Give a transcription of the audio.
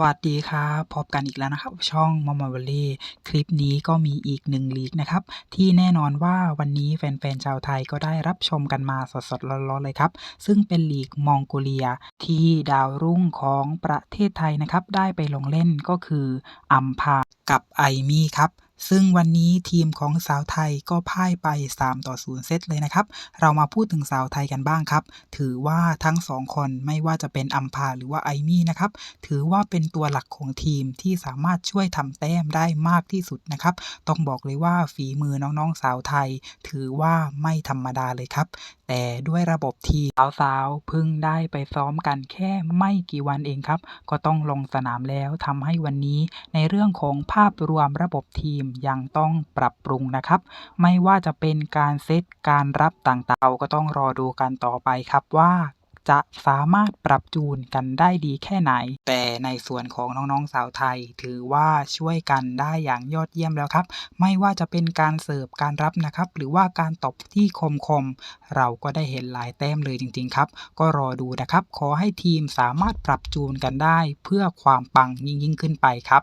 สวัสดีครับพบกันอีกแล้วนะครับ ช่องมอมบอลเล่คลิปนี้ก็มีอีกหนึ่งลีกนะครับ ที่แน่นอนว่าวันนี้แฟนๆชาวไทยก็ได้รับชมกันมาสดๆร้อนๆเลยครับ ซึ่งเป็นลีกมองโกเลีย ที่ดาวรุ่งของประเทศไทยนะครับ ได้ไปลงเล่นก็คืออัมพากับไอมี่ครับ ซึ่งวันนี้ทีมของสาวไทยก็พ่ายไป 3 ต่อ 0 เซตเลยนะครับ เรามาพูดถึงสาวไทยกันบ้างครับ ถือว่าทั้งสองคนไม่ว่าจะเป็นอัมพาหรือว่าไอมี่นะครับ ถือว่าเป็นตัวหลักของทีมที่สามารถช่วยทำแต้มได้มากที่สุดนะครับ ต้องบอกเลยว่าฝีมือน้องๆสาวไทย ถือว่าไม่ธรรมดาเลยครับ แต่ด้วยระบบทีมสาวๆเพิ่งได้ไปซ้อมกันแค่ไม่กี่วันเองครับ ก็ต้องลงสนามแล้วทำให้วันนี้ในเรื่องของภาพรวมระบบทีมยังต้องปรับปรุงนะครับ ไม่ว่าจะเป็นการเซตการรับต่างๆเราก็ต้องรอดูกันต่อไปครับว่าจะสามารถปรับจูนกันได้ดีแค่ไหน แต่ในส่วนของน้องๆสาวไทย ถือว่าช่วยกันได้อย่างยอดเยี่ยมแล้วครับ ไม่ว่าจะเป็นการเสิร์ฟการรับนะครับ หรือว่าการตบที่คมๆเราก็ได้เห็นหลายแต้มเลยจริง ๆ ครับ ก็รอดูนะครับ ขอให้ทีมสามารถปรับจูนกันได้ เพื่อความปังยิ่งๆขึ้นไปครับ